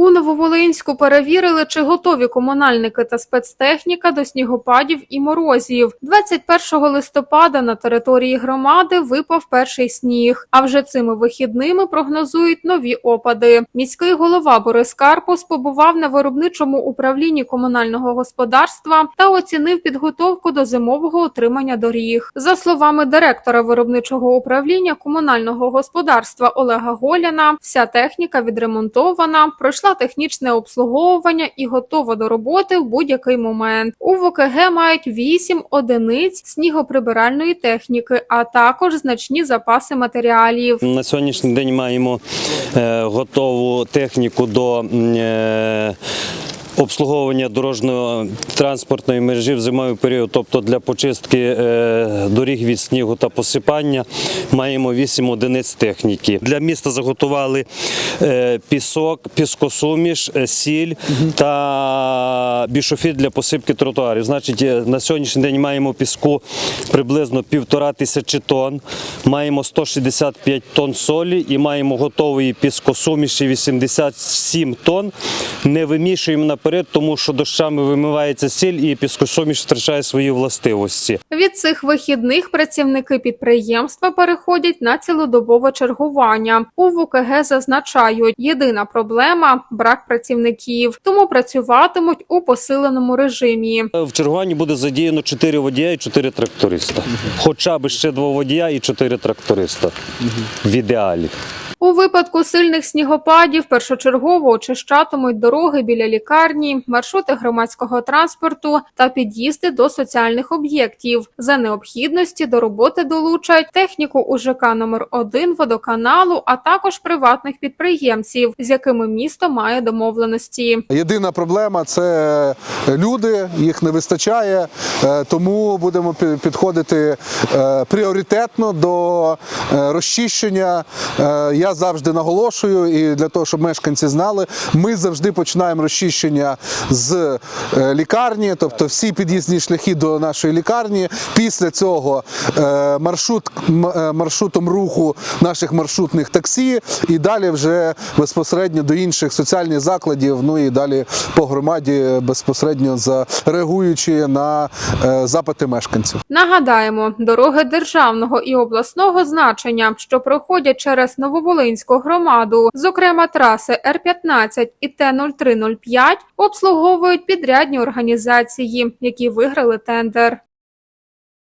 У Нововолинську перевірили, чи готові комунальники та спецтехніка до снігопадів і морозів. 21 листопада на території громади випав перший сніг. А вже цими вихідними прогнозують нові опади. Міський голова Борис Карпус побував на виробничому управлінні комунального господарства та оцінив підготовку до зимового утримання доріг. За словами директора виробничого управління комунального господарства Олега Голяна, вся техніка відремонтована, пройшла технічне обслуговування і готова до роботи в будь-який момент. У ВКГ мають 8 одиниць снігоприбиральної техніки, а також значні запаси матеріалів. На сьогоднішній день маємо е, готову техніку до е, обслуговування дорожньо-транспортної мережі в зимовий період, тобто для почистки е, доріг від снігу та посипання, маємо 8 одиниць техніки. Для міста заготували е, пісок, піскосуміш, е, сіль та бішофіт для посипки тротуарів. Значить, на сьогоднішній день маємо піску приблизно півтора тисячі тонн, маємо 165 тонн солі і маємо готової піскосуміші 87 тонн. Не вимішуємо наперед, тому що дощами вимивається сіль і піскосуміш втрачає свої властивості. Від цих вихідних працівники підприємства переходять на цілодобове чергування. У ВКГ зазначають, єдина проблема брак працівників, тому працюватимуть у посиленому режимі. В чергуванні буде задіяно 4 водія і 4 тракториста. Хоча б ще 2 водія і 4 тракториста. В ідеалі. У випадку сильних снігопадів першочергово очищатимуть дороги біля лікарні, маршрути громадського транспорту та під'їзди до соціальних об'єктів. За необхідності до роботи долучать техніку УЖК номер 1 водоканалу, а також приватних підприємців, з якими місто має домовленості. Єдина проблема це люди, їх не вистачає, е, тому будемо підходити е, пріоритетно до е, розчищення. Я завжди наголошую, і для того, щоб мешканці знали, ми завжди починаємо розчищення з е, лікарні, тобто всі під'їзні шляхи до нашої лікарні. Після цього е, маршрут е, маршрутом руху наших маршрутних таксі, і далі вже безпосередньо до інших соціальних закладів. Ну і далі по громаді безпосередньо за на запити мешканців. Нагадаємо, дороги державного і обласного значення, що проходять через Нововолинську громаду, зокрема траси Р-15 і Т-0305, обслуговують підрядні організації, які виграли тендер.